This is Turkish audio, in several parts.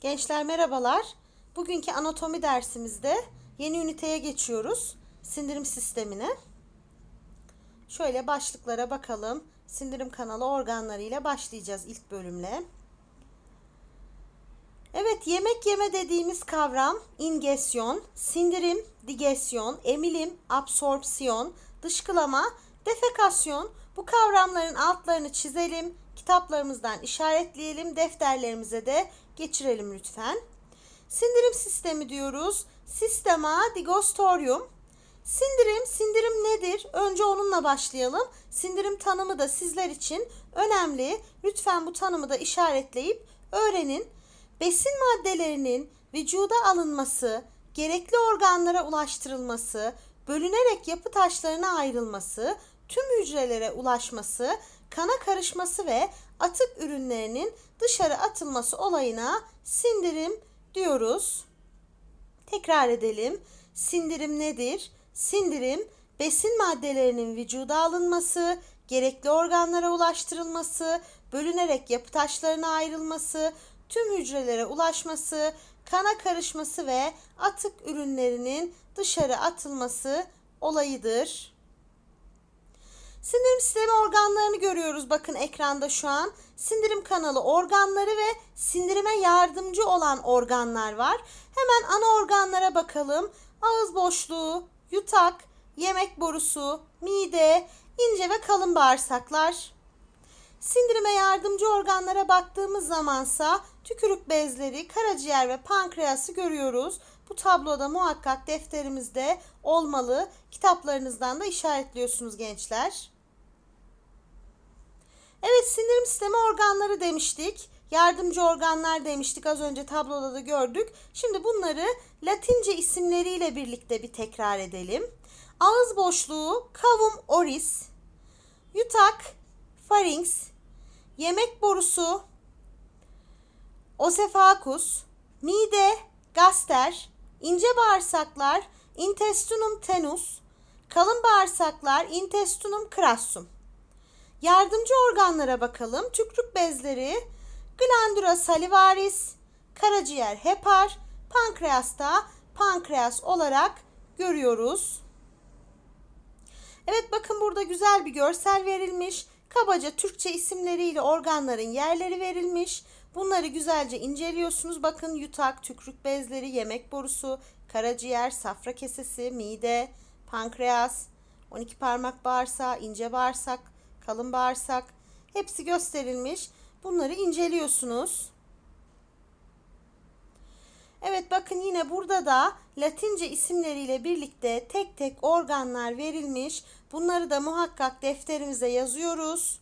Gençler merhabalar. Bugünkü anatomi dersimizde yeni üniteye geçiyoruz. Sindirim sistemine. Şöyle başlıklara bakalım. Sindirim kanalı organları ile başlayacağız ilk bölümle. Evet, yemek yeme dediğimiz kavram ingesyon, sindirim, digesyon, emilim, absorpsiyon, dışkılama, defekasyon. Bu kavramların altlarını çizelim, kitaplarımızdan işaretleyelim, defterlerimize de geçirelim lütfen. Sindirim sistemi diyoruz. Sistema digostorium. Sindirim, sindirim nedir? Önce onunla başlayalım. Sindirim tanımı da sizler için önemli. Lütfen bu tanımı da işaretleyip öğrenin. Besin maddelerinin vücuda alınması, gerekli organlara ulaştırılması, bölünerek yapı taşlarına ayrılması, tüm hücrelere ulaşması, kana karışması ve atık ürünlerinin dışarı atılması olayına sindirim diyoruz. Tekrar edelim. Sindirim nedir? Sindirim besin maddelerinin vücuda alınması, gerekli organlara ulaştırılması, bölünerek yapı taşlarına ayrılması, tüm hücrelere ulaşması, kana karışması ve atık ürünlerinin dışarı atılması olayıdır. Sindirim sistemi organlarını görüyoruz bakın ekranda şu an. Sindirim kanalı organları ve sindirime yardımcı olan organlar var. Hemen ana organlara bakalım. Ağız boşluğu, yutak, yemek borusu, mide, ince ve kalın bağırsaklar. Sindirime yardımcı organlara baktığımız zamansa tükürük bezleri, karaciğer ve pankreası görüyoruz. Bu tabloda muhakkak defterimizde olmalı. Kitaplarınızdan da işaretliyorsunuz gençler. Evet sindirim sistemi organları demiştik. Yardımcı organlar demiştik az önce tabloda da gördük. Şimdi bunları Latince isimleriyle birlikte bir tekrar edelim. Ağız boşluğu cavum oris, yutak pharynx, yemek borusu osefacus, mide gaster, ince bağırsaklar intestinum tenus, kalın bağırsaklar intestinum crassum. Yardımcı organlara bakalım. Tükrük bezleri, glandula salivaris, karaciğer hepar, pankreasta pankreas olarak görüyoruz. Evet bakın burada güzel bir görsel verilmiş. Kabaca Türkçe isimleriyle organların yerleri verilmiş. Bunları güzelce inceliyorsunuz. Bakın yutak, tükrük bezleri, yemek borusu, karaciğer, safra kesesi, mide, pankreas, 12 parmak bağırsağı, ince bağırsak, kalın bağırsak hepsi gösterilmiş. Bunları inceliyorsunuz. Evet bakın yine burada da Latince isimleriyle birlikte tek tek organlar verilmiş. Bunları da muhakkak defterimize yazıyoruz.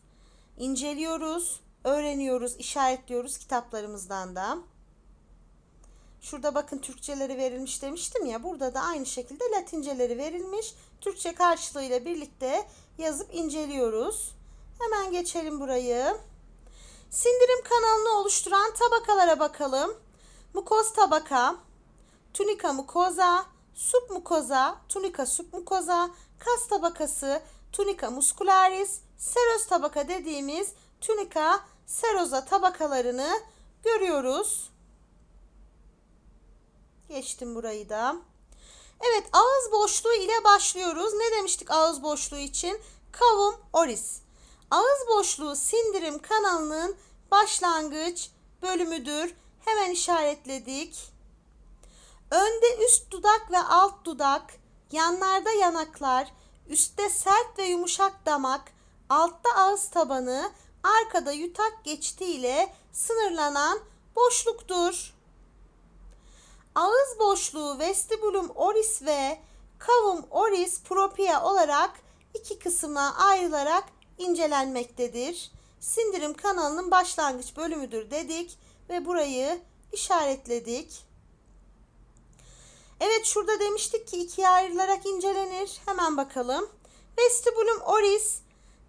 inceliyoruz, öğreniyoruz, işaretliyoruz kitaplarımızdan da. Şurada bakın Türkçeleri verilmiş demiştim ya. Burada da aynı şekilde Latinceleri verilmiş. Türkçe karşılığıyla birlikte yazıp inceliyoruz. Hemen geçelim burayı. Sindirim kanalını oluşturan tabakalara bakalım. Mukoz tabaka, tunika mukoza, submukoza, tunika submukoza, kas tabakası, tunika muscularis, seroz tabaka dediğimiz tunika seroza tabakalarını görüyoruz. Geçtim burayı da. Evet ağız boşluğu ile başlıyoruz. Ne demiştik ağız boşluğu için? Kavum oris. Ağız boşluğu sindirim kanalının başlangıç bölümüdür. Hemen işaretledik. Önde üst dudak ve alt dudak, yanlarda yanaklar, üstte sert ve yumuşak damak, altta ağız tabanı, arkada yutak geçti ile sınırlanan boşluktur. Ağız boşluğu vestibulum oris ve cavum oris propria olarak iki kısma ayrılarak incelenmektedir. Sindirim kanalının başlangıç bölümüdür dedik ve burayı işaretledik. Evet şurada demiştik ki ikiye ayrılarak incelenir. Hemen bakalım. Vestibulum oris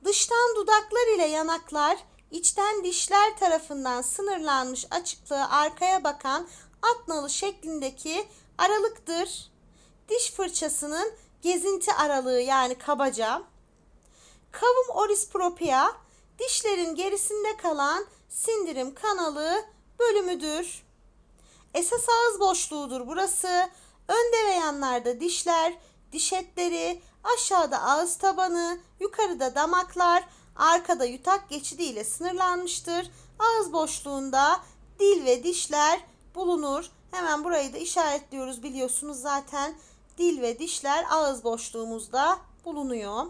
dıştan dudaklar ile yanaklar, içten dişler tarafından sınırlanmış açıklığı arkaya bakan at nalı şeklindeki aralıktır. Diş fırçasının gezinti aralığı yani kabaca. Kavum oris propria dişlerin gerisinde kalan sindirim kanalı bölümüdür. Esas ağız boşluğudur burası. Önde ve yanlarda dişler, diş etleri, aşağıda ağız tabanı, yukarıda damaklar, arkada yutak geçidi ile sınırlanmıştır. Ağız boşluğunda dil ve dişler bulunur. Hemen burayı da işaretliyoruz biliyorsunuz zaten. Dil ve dişler ağız boşluğumuzda bulunuyor.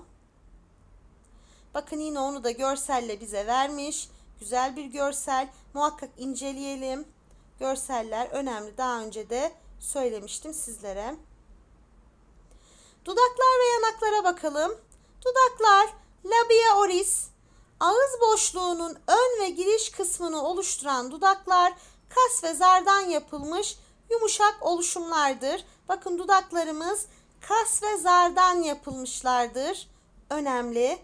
Bakın yine onu da görselle bize vermiş. Güzel bir görsel. Muhakkak inceleyelim. Görseller önemli. Daha önce de söylemiştim sizlere. Dudaklar ve yanaklara bakalım. Dudaklar labia oris, ağız boşluğunun ön ve giriş kısmını oluşturan dudaklar kas ve zardan yapılmış yumuşak oluşumlardır. Bakın dudaklarımız kas ve zardan yapılmışlardır. Önemli.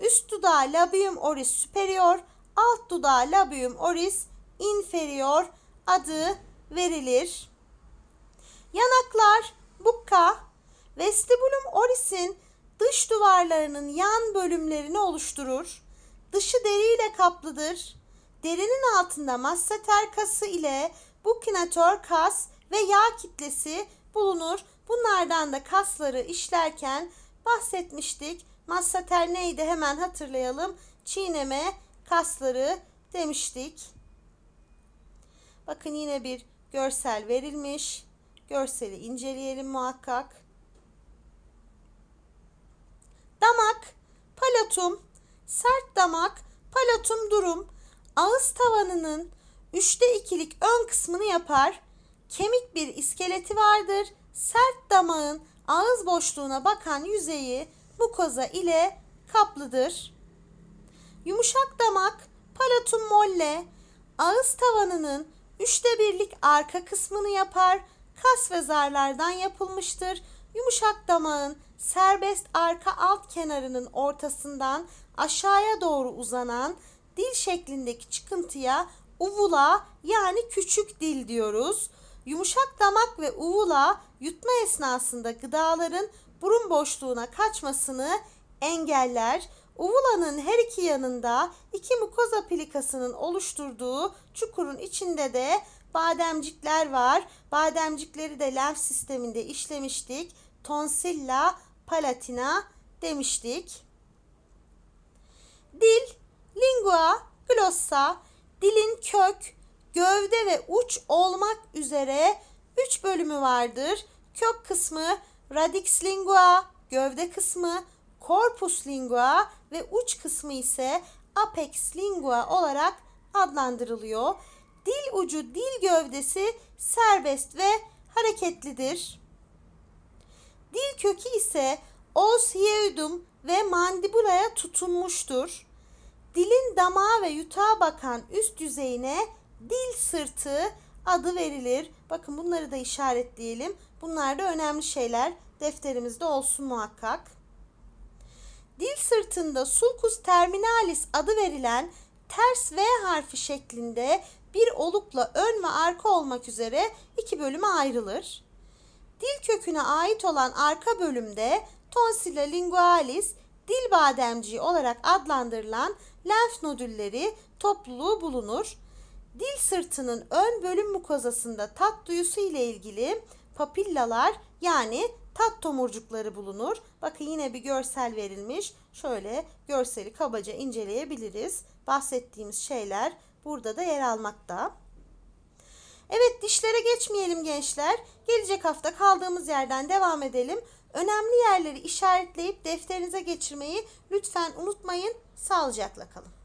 Üst dudağı labium oris superior, alt dudağı labium oris inferior adı verilir. Yanaklar bukka, vestibulum oris'in dış duvarlarının yan bölümlerini oluşturur. Dışı deriyle kaplıdır. Derinin altında masseter kası ile bukinator kas ve yağ kitlesi bulunur. Bunlardan da kasları işlerken bahsetmiştik. Masseter neydi hemen hatırlayalım. Çiğneme kasları demiştik. Bakın yine bir görsel verilmiş. Görseli inceleyelim muhakkak. Damak, palatum, sert damak, palatum durum, ağız tavanının üçte ikilik ön kısmını yapar. Kemik bir iskeleti vardır. Sert damağın ağız boşluğuna bakan yüzeyi mukoza ile kaplıdır. Yumuşak damak, palatum molle, ağız tavanının üçte birlik arka kısmını yapar. Kas ve zarlardan yapılmıştır. Yumuşak damağın serbest arka alt kenarının ortasından aşağıya doğru uzanan dil şeklindeki çıkıntıya uvula yani küçük dil diyoruz. Yumuşak damak ve uvula yutma esnasında gıdaların burun boşluğuna kaçmasını engeller. Uvulanın her iki yanında iki mukoza plikasının oluşturduğu çukurun içinde de bademcikler var. Bademcikleri de lenf sisteminde işlemiştik. Tonsilla palatina demiştik. Dil, lingua, glossa, dilin kök, gövde ve uç olmak üzere üç bölümü vardır. Kök kısmı radix lingua, gövde kısmı corpus lingua ve uç kısmı ise apex lingua olarak adlandırılıyor. Dil ucu dil gövdesi serbest ve hareketlidir. Dil kökü ise os hieudum ve mandibulaya tutunmuştur. Dilin damağa ve yutağa bakan üst yüzeyine dil sırtı adı verilir. Bakın bunları da işaretleyelim. Bunlar da önemli şeyler. Defterimizde olsun muhakkak. Dil sırtında sulcus terminalis adı verilen ters V harfi şeklinde bir olukla ön ve arka olmak üzere iki bölüme ayrılır. Dil köküne ait olan arka bölümde tonsilla lingualis, dil bademciği olarak adlandırılan lenf nodülleri topluluğu bulunur. Dil sırtının ön bölüm mukozasında tat duyusu ile ilgili papillalar yani tat tomurcukları bulunur. Bakın yine bir görsel verilmiş. Şöyle görseli kabaca inceleyebiliriz. Bahsettiğimiz şeyler burada da yer almakta. Evet dişlere geçmeyelim gençler. Gelecek hafta kaldığımız yerden devam edelim. Önemli yerleri işaretleyip defterinize geçirmeyi lütfen unutmayın. Sağlıcakla kalın.